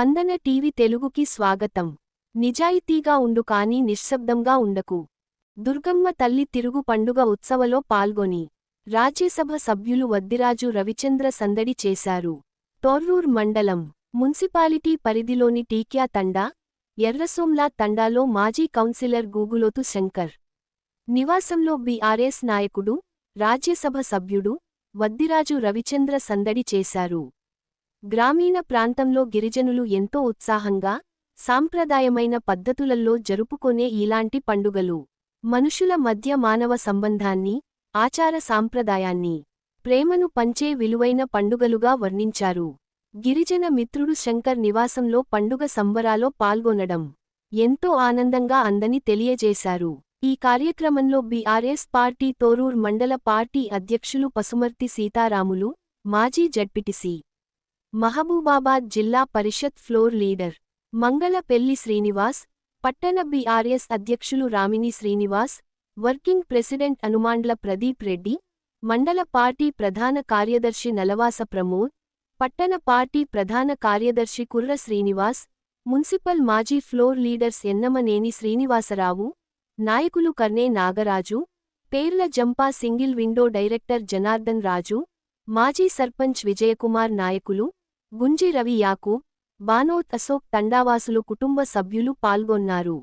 స్పందన టీవీ తెలుగుకి స్వాగతం. నిజాయితీగా ఉండు కానీ నిశ్శబ్దంగా ఉండకు. దుర్గమ్మ తల్లి తిరుగు పండుగ ఉత్సవలో పాల్గొని రాజ్యసభ సభ్యులు వద్దిరాజు రవిచంద్ర సందడి చేశారు. టోర్రూర్ మండలం మున్సిపాలిటీ పరిధిలోని టీక్యా తండా ఎర్రసోమ్లా తండాలో మాజీ కౌన్సిలర్ గూగులోతు శంకర్. నివాసంలో బీఆర్ఎస్ నాయకుడు రాజ్యసభ సభ్యుడు వద్దిరాజు రవిచంద్ర సందడి చేశారు. గ్రామీణ ప్రాంతంలో గిరిజనులు ఎంతో ఉత్సాహంగా సాంప్రదాయమైన పద్ధతులల్లో జరుపుకొనే ఇలాంటి పండుగలు. మనుషుల మధ్య మానవ సంబంధాన్ని ఆచార సాంప్రదాయాన్ని ప్రేమను పంచే విలువైన పండుగలుగా వర్ణించారు. గిరిజన మిత్రుడు శంకర్ నివాసంలో పండుగ సంబరాలో పాల్గొనడం ఎంతో ఆనందంగా అందని తెలియజేశారు. ఈ కార్యక్రమంలో బీఆర్ఎస్ పార్టీ తోరూర్ మండల పార్టీ అధ్యక్షులు పసుమర్తి సీతారాములు మాజీ జడ్పిటిసి మహబూబాబాద్ జిల్లా పరిషత్ ఫ్లోర్ లీడర్ మంగళపెల్లి శ్రీనివాస్ పట్టణ బీఆర్ఎస్ అధ్యక్షులు రామిని శ్రీనివాస్ వర్కింగ్ ప్రెసిడెంట్ అనుమాండ్ల ప్రదీప్ రెడ్డి మండల పార్టీ ప్రధాన కార్యదర్శి నలవాస ప్రమోద్ పట్టణ పార్టీ ప్రధాన కార్యదర్శి కుర్ర శ్రీనివాస్ మున్సిపల్ మాజీ ఫ్లోర్ లీడర్స్ ఎన్నమనేని శ్రీనివాసరావు నాయకులు Karne Nagaraju Perla Jampa single window director Janardhan Raju మాజీ సర్పంచ్ విజయకుమార్ నాయకులు బుంజి రవి యాకూబ్ బానోత్ అశోక్ తండావాసులు కుటుంబ సభ్యులు పాల్గొన్నారు.